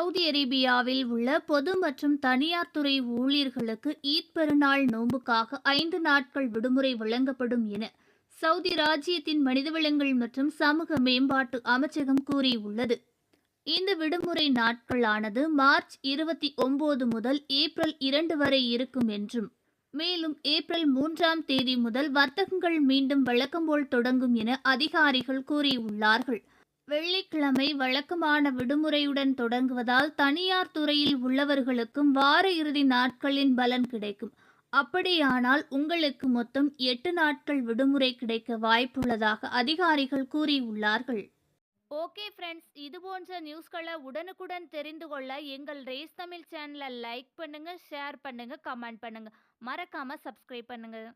Saudi அரேபியாவில் உள்ள பொது மற்றும் தனியார் துறை ஊழியர்களுக்கு ஈத் பெருநாள் நோன்புக்காக ஐந்து நாட்கள் விடுமுறை வழங்கப்படும் என சவுதி ராஜ்யத்தின் மனிதவளங்கள் மற்றும் சமூக மேம்பாட்டு அமைச்சகம் கூறியுள்ளது. இந்த விடுமுறை நாட்களானது மார்ச் இருபத்தி ஒன்பது முதல் ஏப்ரல் இரண்டு வரை இருக்கும் என்றும் மேலும் ஏப்ரல் மூன்றாம் தேதி முதல் வர்த்தகங்கள் மீண்டும் வழக்கம்போல் தொடங்கும் என அதிகாரிகள் கூறியுள்ளார்கள். வெள்ளிக்கிழமை வழக்கமான விடுமுறையுடன் தொடங்குவதால் தனியார் துறையில் உள்ளவர்களுக்கும் வார இறுதி நாட்களின் பலன் கிடைக்கும். அப்படியானால் உங்களுக்கு மொத்தம் எட்டு நாட்கள் விடுமுறை கிடைக்க வாய்ப்புள்ளதாக அதிகாரிகள் கூறியுள்ளார்கள். ஓகே ஃப்ரெண்ட்ஸ் இது போன்ற நியூஸ்களை உடனுக்குடன் தெரிந்து கொள்ள எங்கள் ரேஸ் தமிழ் சேனலை லைக் பண்ணுங்கள் ஷேர் பண்ணுங்கள் கமெண்ட் பண்ணுங்கள் மறக்காமல் சப்ஸ்கிரைப் பண்ணுங்கள்